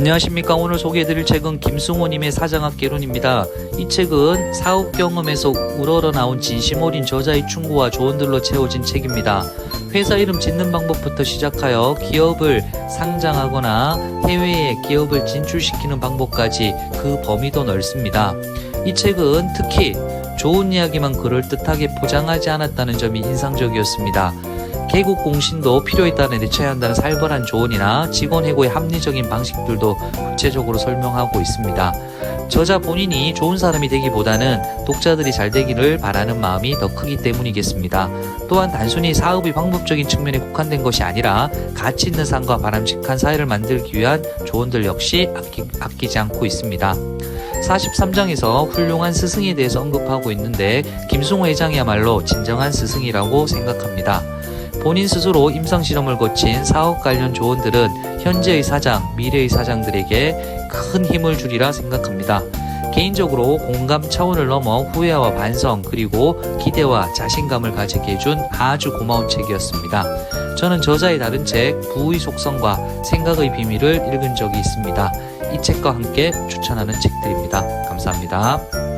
안녕하십니까. 오늘 소개해드릴 책은 김승호님의 사장학 개론입니다. 이 책은 사업 경험에서 우러러 나온 진심 어린 저자의 충고와 조언들로 채워진 책입니다. 회사 이름 짓는 방법부터 시작하여 기업을 상장하거나 해외에 기업을 진출시키는 방법까지 그 범위도 넓습니다. 이 책은 특히 좋은 이야기만 그럴듯하게 포장하지 않았다는 점이 인상적이었습니다. 개국 공신도 필요에 따라 내쳐야 한다는 살벌한 조언이나 직원 해고의 합리적인 방식들도 구체적으로 설명하고 있습니다. 저자 본인이 좋은 사람이 되기보다는 독자들이 잘 되기를 바라는 마음이 더 크기 때문이겠습니다. 또한 단순히 사업의 방법적인 측면에 국한된 것이 아니라 가치 있는 삶과 바람직한 사회를 만들기 위한 조언들 역시 아끼, 아끼지 않고 있습니다. 43장에서 훌륭한 스승에 대해서 언급하고 있는데 김승호 회장이야말로 진정한 스승이라고 생각합니다. 본인 스스로 임상실험을 거친 사업 관련 조언들은 현재의 사장, 미래의 사장들에게 큰 힘을 주리라 생각합니다. 개인적으로 공감 차원을 넘어 후회와 반성 그리고 기대와 자신감을 가지게 해준 아주 고마운 책이었습니다. 저는 저자의 다른 책 부의 속성과 생각의 비밀을 읽은 적이 있습니다. 이 책과 함께 추천하는 책들입니다. 감사합니다.